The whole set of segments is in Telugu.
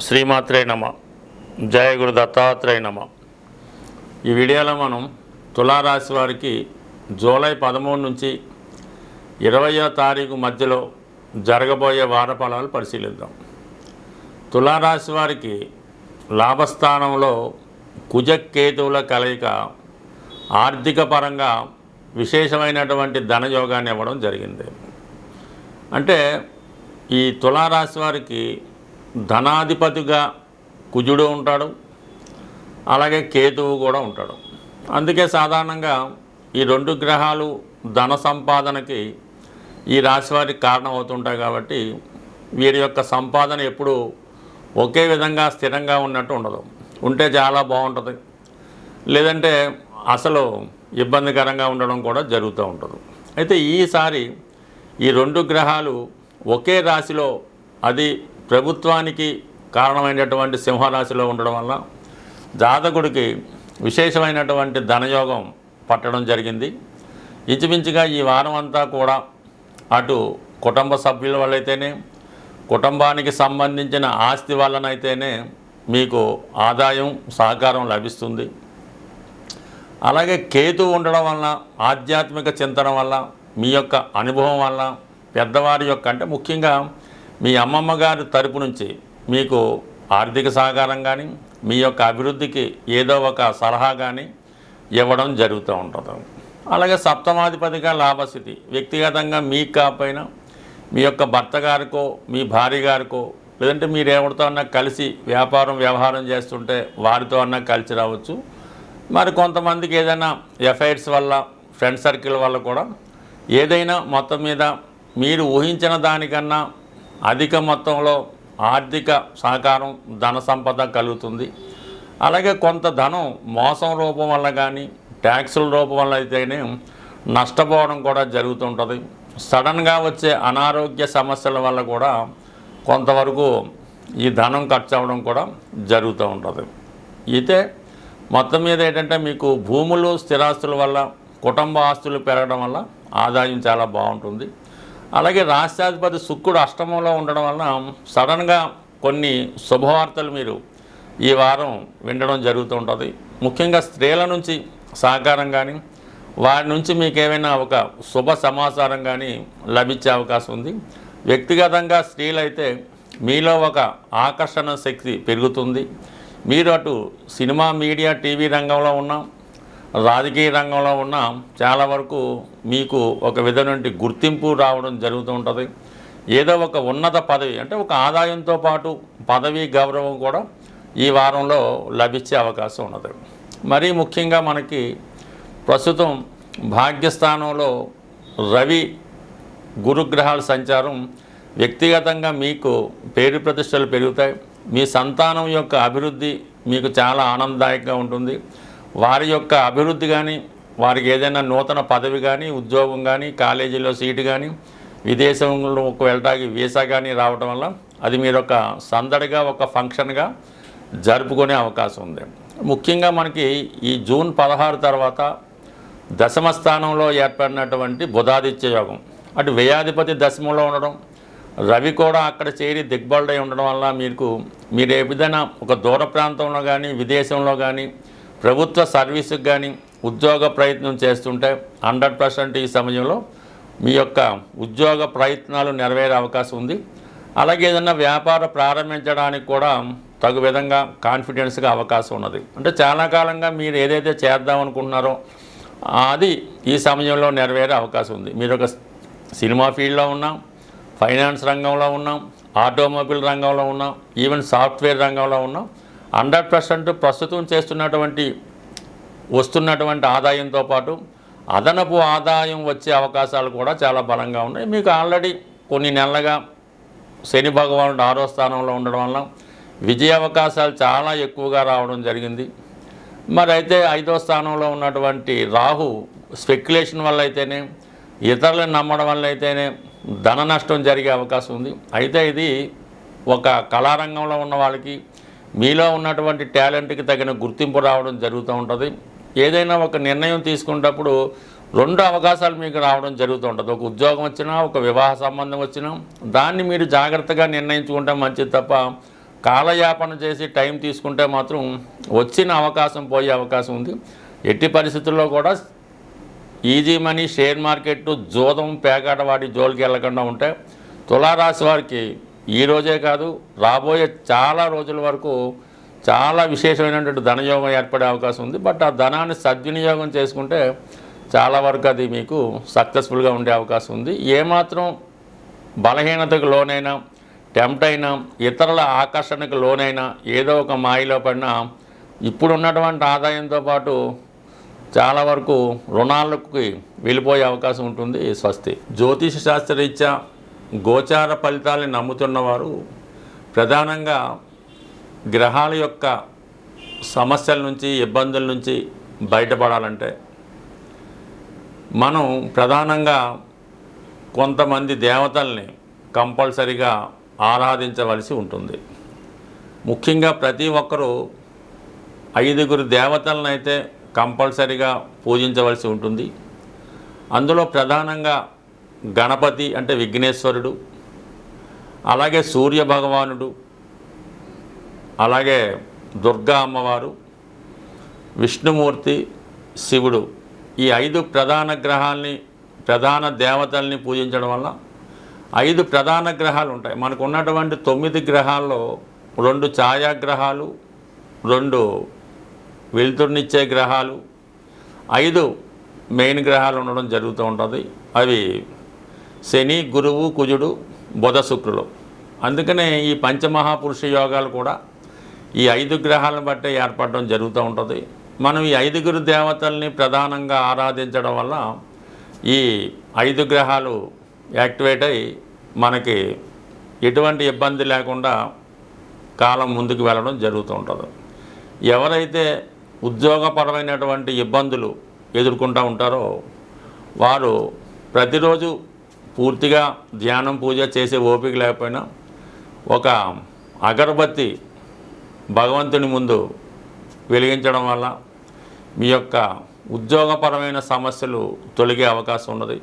శ్రీమాత్రే నమ. జయ గురు దత్తాత్రేయ నమ. ఈ వీడియోలో మనం తులారాశి వారికి జూలై పదమూడు నుంచి ఇరవయో తారీఖు మధ్యలో జరగబోయే వార ఫలాలు పరిశీలిద్దాం. తులారాశి వారికి లాభస్థానంలో కుజకేతువుల కలయిక ఆర్థిక పరంగా విశేషమైనటువంటి ధనయోగాన్ని ఇవ్వడం జరిగింది. అంటే ఈ తులారాశి వారికి ధనాధిపతిగా కుజుడు ఉంటాడు అలాగే కేతువు కూడా ఉంటాడు. అందుకే సాధారణంగా ఈ రెండు గ్రహాలు ధన సంపాదనకి ఈ రాశి వారికి కారణం అవుతుంటాయి కాబట్టి వీరి యొక్క సంపాదన ఎప్పుడు ఒకే విధంగా స్థిరంగా ఉన్నట్టు ఉండదు. ఉంటే చాలా బాగుంటుంది. లేదంటే అసలు ఇబ్బందికరంగా ఉండడం కూడా జరుగుతూ ఉంటుంది. అయితే ఈసారి ఈ రెండు గ్రహాలు ఒకే రాశిలో అది ప్రభుత్వానికి కారణమైనటువంటి సింహరాశిలో ఉండడం వల్ల జాతకుడికి విశేషమైనటువంటి ధనయోగం పట్టడం జరిగింది. ఇంచుమించుగా ఈ వారం అంతా కూడా అటు కుటుంబ సభ్యుల వల్లైతేనే కుటుంబానికి సంబంధించిన ఆస్తి వల్లనైతేనే మీకు ఆదాయం సహకారం లభిస్తుంది. అలాగే కేతు ఉండడం వలన ఆధ్యాత్మిక చింతన వల్ల మీ యొక్క అనుభవం వల్ల పెద్దవారి యొక్క అంటే ముఖ్యంగా మీ అమ్మమ్మ గారి తరపు నుంచి మీకు ఆర్థిక సహకారం కానీ మీ యొక్క అభివృద్ధికి ఏదో ఒక సలహా కానీ ఇవ్వడం జరుగుతూ ఉంటుంది. అలాగే సప్తమాధిపతిగా లాభస్థితి వ్యక్తిగతంగా మీకు కాకపోయినా మీ యొక్క భర్త గారికో మీ భార్య గారికో లేదంటే మీరు ఎవరితో అన్నా కలిసి వ్యాపారం వ్యవహారం చేస్తుంటే వారితో అన్నా కలిసి రావచ్చు. మరి కొంతమందికి ఏదైనా ఎఫైర్స్ వల్ల ఫ్రెండ్ సర్కిల్ వల్ల కూడా ఏదైనా మొత్తం మీద మీరు ఊహించిన దానికన్నా అధిక మొత్తంలో ఆర్థిక సహకారం ధన సంపద కలుగుతుంది. అలాగే కొంత ధనం మోసం రూపం వల్ల కానీ ట్యాక్సుల రూపం వల్ల అయితేనే నష్టపోవడం కూడా జరుగుతుంటుంది. సడన్గా వచ్చే అనారోగ్య సమస్యల వల్ల కూడా కొంతవరకు ఈ ధనం ఖర్చు అవ్వడం కూడా జరుగుతూ ఉంటుంది. అయితే మొత్తం మీద ఏంటంటే మీకు భూములు స్థిరాస్తుల వల్ల కుటుంబ ఆస్తులు పెరగడం వల్ల ఆదాయం చాలా బాగుంటుంది. అలాగే రాష్ట్రాధిపతి శుక్రుడు అష్టమంలో ఉండడం వలన సడన్గా కొన్ని శుభవార్తలు మీరు ఈ వారం వినడం జరుగుతూ ఉంటుంది. ముఖ్యంగా స్త్రీల నుంచి సహకారం కానీ వారి నుంచి మీకు ఏమైనా ఒక శుభ సమాచారం కానీ లభించే అవకాశం ఉంది. వ్యక్తిగతంగా స్త్రీలైతే మీలో ఒక ఆకర్షణ శక్తి పెరుగుతుంది. మీరు అటు సినిమా మీడియా టీవీ రంగంలో ఉన్నా రాజకీయ రంగంలో ఉన్న చాలా వరకు మీకు ఒక విధమైన గుర్తింపు రావడం జరుగుతూ ఉంటుంది. ఏదో ఒక ఉన్నత పదవి అంటే ఒక ఆదాయంతో పాటు పదవి గౌరవం కూడా ఈ వారంలో లభించే అవకాశం ఉన్నది. మరీ ముఖ్యంగా మనకి ప్రస్తుతం భాగ్యస్థానంలో రవి గురుగ్రహాల సంచారం వ్యక్తిగతంగా మీకు పేరు ప్రతిష్టలు పెరుగుతాయి. మీ సంతానం యొక్క అభివృద్ధి మీకు చాలా ఆనందదాయకంగా ఉంటుంది. వారి యొక్క అభివృద్ధి కానీ వారికి ఏదైనా నూతన పదవి కానీ ఉద్యోగం కానీ కాలేజీలో సీటు కానీ విదేశంలోకి వెళ్ళడానికి వీసా కానీ రావడం వల్ల అది మీరు ఒక సందడిగా ఒక ఫంక్షన్గా జరుపుకునే అవకాశం ఉంది. ముఖ్యంగా మనకి ఈ జూన్ పదహారు తర్వాత దశమ స్థానంలో ఏర్పడినటువంటి బుధాదిత్య యోగం. అటు వ్యయాధిపతి దశమంలో ఉండడం రవి కూడా అక్కడ చేరి దిగ్బలుడై ఉండడం వల్ల మీకు మీరు ఏ విధంగా ఒక దూర ప్రాంతంలో కానీ విదేశంలో కానీ ప్రభుత్వ సర్వీసుకు కానీ ఉద్యోగ ప్రయత్నం చేస్తుంటే హండ్రెడ్ పర్సెంట్ ఈ సమయంలో మీ యొక్క ఉద్యోగ ప్రయత్నాలు నెరవేరే అవకాశం ఉంది. అలాగే ఏదైనా వ్యాపార ప్రారంభించడానికి కూడా తగు విధంగా కాన్ఫిడెన్స్గా అవకాశం ఉన్నది. అంటే చాలా కాలంగా మీరు ఏదైతే చేద్దాం అనుకుంటున్నారో అది ఈ సమయంలో నెరవేరే అవకాశం ఉంది. మీరు ఒక సినిమా ఫీల్డ్లో ఉన్నాం ఫైనాన్స్ రంగంలో ఉన్నాం ఆటోమొబైల్ రంగంలో ఉన్నాం ఈవెన్ సాఫ్ట్వేర్ రంగంలో ఉన్నాం హండ్రెడ్ పర్సెంట్ ప్రస్తుతం చేస్తున్నటువంటి వస్తున్నటువంటి ఆదాయంతో పాటు అదనపు ఆదాయం వచ్చే అవకాశాలు కూడా చాలా బలంగా ఉన్నాయి. మీకు ఆల్రెడీ కొన్ని నెలలుగా శని భగవానుడు ఆరో స్థానంలో ఉండడం వల్ల విజయ అవకాశాలు చాలా ఎక్కువగా రావడం జరిగింది. మరి అయితే ఐదో స్థానంలో ఉన్నటువంటి రాహు స్పెక్యులేషన్ వల్ల అయితేనే ఇతరులను నమ్మడం వల్ల అయితేనే ధన నష్టం జరిగే అవకాశం ఉంది. అయితే ఇది ఒక కళారంగంలో ఉన్న వాళ్ళకి మీలో ఉన్నటువంటి టాలెంట్కి తగిన గుర్తింపు రావడం జరుగుతూ ఉంటుంది. ఏదైనా ఒక నిర్ణయం తీసుకునేటప్పుడు రెండు అవకాశాలు మీకు రావడం జరుగుతూ ఉంటుంది. ఒక ఉద్యోగం వచ్చినా ఒక వివాహ సంబంధం వచ్చినా దాన్ని మీరు జాగ్రత్తగా నిర్ణయించుకుంటే మంచిది తప్ప కాలయాపన చేసి టైం తీసుకుంటే మాత్రం వచ్చిన అవకాశం పోయే అవకాశం ఉంది. ఎట్టి పరిస్థితుల్లో కూడా ఈజీ మనీ షేర్ మార్కెట్ జోదం పేకాట వాటి జోలికి వెళ్ళకుండా ఉంటే తులారాశి వారికి ఈ రోజే కాదు రాబోయే చాలా రోజుల వరకు చాలా విశేషమైనటువంటి ధనయోగం ఏర్పడే అవకాశం ఉంది. బట్ ఆ ధనాన్ని సద్వినియోగం చేసుకుంటే చాలా వరకు అది మీకు సక్సెస్ఫుల్గా ఉండే అవకాశం ఉంది. ఏమాత్రం బలహీనతకు లోనైనా టెంప్ట్ అయినా ఇతరుల ఆకర్షణకు లోనైనా ఏదో ఒక మాయలో పడినా ఇప్పుడు ఉన్నటువంటి ఆదాయంతో పాటు చాలా వరకు రుణాలకి వెళ్ళిపోయే అవకాశం ఉంటుంది. స్వస్తి. జ్యోతిష శాస్త్రరీత్యా గోచార ఫలితాలని నమ్ముతున్నవారు ప్రధానంగా గ్రహాల యొక్క సమస్యల నుంచి ఇబ్బందుల నుంచి బయటపడాలంటే మనం ప్రధానంగా కొంతమంది దేవతల్ని కంపల్సరిగా ఆరాధించవలసి ఉంటుంది. ముఖ్యంగా ప్రతి ఒక్కరూ ఐదుగురు దేవతలను అయితే కంపల్సరిగా పూజించవలసి ఉంటుంది. అందులో ప్రధానంగా గణపతి అంటే విఘ్నేశ్వరుడు అలాగే సూర్య భగవానుడు అలాగే దుర్గా అమ్మవారు విష్ణుమూర్తి శివుడు. ఈ ఐదు ప్రధాన గ్రహాల్ని ప్రధాన దేవతల్ని పూజించడం వల్ల ఐదు ప్రధాన గ్రహాలు ఉంటాయి. మనకు ఉన్నటువంటి తొమ్మిది గ్రహాల్లో రెండు ఛాయాగ్రహాలు రెండు వెలుతురునిచ్చే గ్రహాలు ఐదు మెయిన్ గ్రహాలు ఉండడం జరుగుతూ ఉంటుంది. అవి శని గురువు కుజుడు బుధ శుక్రులు. అందుకనే ఈ పంచమహాపురుష యోగాలు కూడా ఈ ఐదు గ్రహాలను బట్టే ఏర్పడడం జరుగుతూ ఉంటుంది. మనం ఈ ఐదుగురు దేవతల్ని ప్రధానంగా ఆరాధించడం వల్ల ఈ ఐదు గ్రహాలు యాక్టివేట్ అయి మనకి ఎటువంటి ఇబ్బంది లేకుండా కాలం ముందుకు వెళ్ళడం జరుగుతూ ఉంటుంది. ఎవరైతే ఉద్యోగపరమైనటువంటి ఇబ్బందులు ఎదుర్కొంటూ ఉంటారో వారు ప్రతిరోజు పూర్తిగా ధ్యానం పూజ చేసే ఓపిక లేకపోయినా ఒక అగరబత్తి భగవంతుని ముందు వెలిగించడం వల్ల మీ యొక్క ఉద్యోగపరమైన సమస్యలు తొలగే అవకాశం ఉన్నది.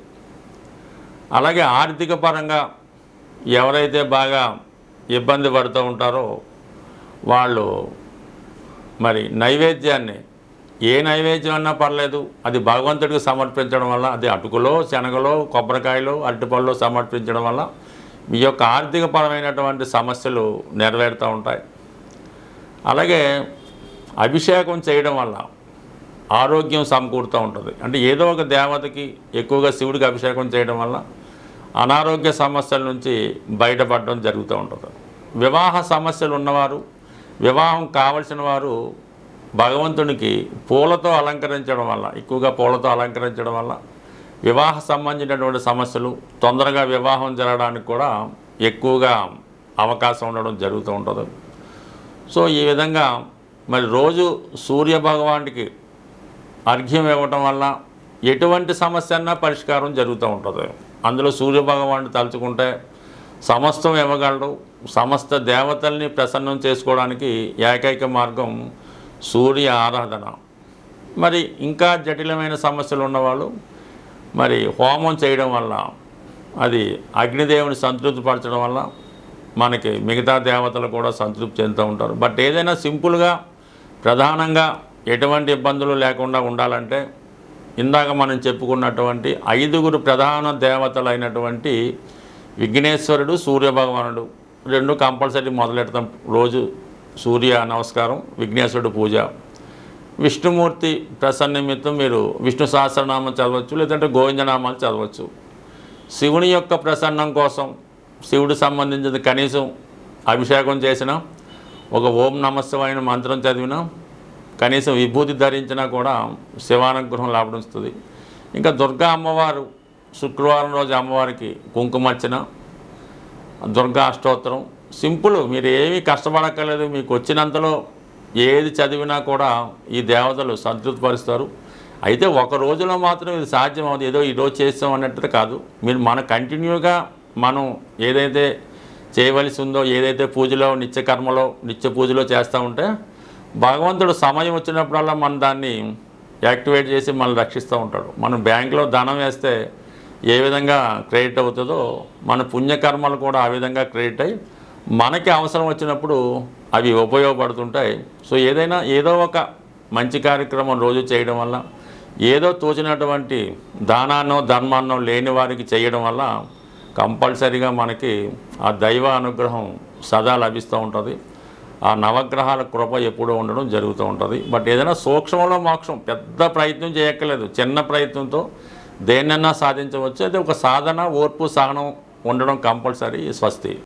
అలాగే ఆర్థిక పరంగా ఎవరైతే బాగా ఇబ్బంది పడుతూ ఉంటారో వాళ్ళు మరి నైవేద్యాన్ని ఏ నైవేద్యం అన్నా పర్లేదు. అది భగవంతుడికి సమర్పించడం వల్ల అది అటుకులో శనగలో కొబ్బరికాయలో అరటిపళ్ళు సమర్పించడం వల్ల మీ యొక్క ఆర్థిక పరమైనటువంటి సమస్యలు నెరవేరుతూ ఉంటాయి. అలాగే అభిషేకం చేయడం వల్ల ఆరోగ్యం సమకూరుతూ ఉంటుంది. అంటే ఏదో ఒక దేవతకి ఎక్కువగా శివుడికి అభిషేకం చేయడం వల్ల అనారోగ్య సమస్యల నుంచి బయటపడడం జరుగుతూ ఉంటుంది. వివాహ సమస్యలు ఉన్నవారు వివాహం కావలసిన వారు భగవంతునికి పూలతో అలంకరించడం వల్ల ఎక్కువగా పూలతో అలంకరించడం వల్ల వివాహ సంబంధించినటువంటి సమస్యలు తొందరగా వివాహం జరగడానికి కూడా ఎక్కువగా అవకాశం ఉండడం జరుగుతూ ఉంటుంది. సో ఈ విధంగా మరి రోజు సూర్య భగవానికి అర్ఘ్యం ఇవ్వటం వల్ల ఎటువంటి సమస్య అన్నా పరిష్కారం జరుగుతూ ఉంటుంది. అందులో సూర్య భగవానుడు తలుచుకుంటే సమస్తం ఇవ్వగలడు. సమస్త దేవతల్ని ప్రసన్నం చేసుకోవడానికి ఏకైక మార్గం సూర్య ఆరాధన. మరి ఇంకా జటిలమైన సమస్యలు ఉన్నవాళ్ళు మరి హోమం చేయడం వల్ల అది అగ్నిదేవుని సంతృప్తిపరచడం వల్ల మనకి మిగతా దేవతలు కూడా సంతృప్తి చెందుతూ ఉంటారు. బట్ ఏదైనా సింపుల్గా ప్రధానంగా ఎటువంటి ఇబ్బందులు లేకుండా ఉండాలంటే ఇందాక మనం చెప్పుకున్నటువంటి ఐదుగురు ప్రధాన దేవతలైనటువంటి విఘ్నేశ్వరుడు సూర్యభగవానుడు రెండు కంపల్సరీ మొదలెడతాం రోజు సూర్య నమస్కారం విఘ్నేశ్వరుడు పూజ. విష్ణుమూర్తి ప్రసన్న నిమిత్తం మీరు విష్ణు సహస్రనామం చదవచ్చు లేదంటే గోవిందనామాలు చదవచ్చు. శివుని యొక్క ప్రసన్నం కోసం శివుడు సంబంధించిన కనీసం అభిషేకం చేసిన ఒక ఓం నమస్తమైన మంత్రం చదివినా కనీసం విభూతి ధరించినా కూడా శివానుగ్రహం లాభిస్తుంది ఇంకా దుర్గా అమ్మవారు శుక్రవారం రోజు అమ్మవారికి కుంకుమర్చన దుర్గా అష్టోత్తరం సింపుల్ మీరు ఏమీ కష్టపడక్కర్లేదు. మీకు వచ్చినంతలో ఏది చదివినా కూడా ఈ దేవతలు సంతృప్తిపరుస్తారు. అయితే ఒక రోజులో మాత్రం ఇది సాధ్యం అవుతుంది ఏదో ఈరోజు చేస్తాం అన్నట్టు కాదు. మీరు మన కంటిన్యూగా మనం ఏదైతే చేయవలసి ఉందో ఏదైతే పూజలో నిత్య కర్మలో నిత్య పూజలో చేస్తూ ఉంటే భగవంతుడు సమయం వచ్చినప్పుడల్లా మనం దాన్ని యాక్టివేట్ చేసి మనల్ని రక్షిస్తూ ఉంటాడు. మనం బ్యాంకులో ధనం వేస్తే ఏ విధంగా క్రెడిట్ అవుతుందో మన పుణ్యకర్మలు కూడా ఆ విధంగా క్రెడిట్ అయ్యి మనకి అవసరం వచ్చినప్పుడు అవి ఉపయోగపడుతుంటాయి. సో ఏదైనా ఏదో ఒక మంచి కార్యక్రమం రోజు చేయడం వల్ల ఏదో తోచినటువంటి దానాన్నో ధర్మాన్నో లేని వారికి చేయడం వల్ల కంపల్సరీగా మనకి ఆ దైవ అనుగ్రహం సదా లభిస్తూ ఉంటుంది. ఆ నవగ్రహాల కృప ఎప్పుడూ ఉండడం జరుగుతూ ఉంటుంది. బట్ ఏదైనా సూక్ష్మంలో మోక్షం పెద్ద ప్రయత్నం చేయక్కర్లేదు. చిన్న ప్రయత్నంతో దేన్నన్నా సాధించవచ్చు. అది ఒక సాధన ఓర్పు సహనం ఉండడం కంపల్సరీ స్వస్తి.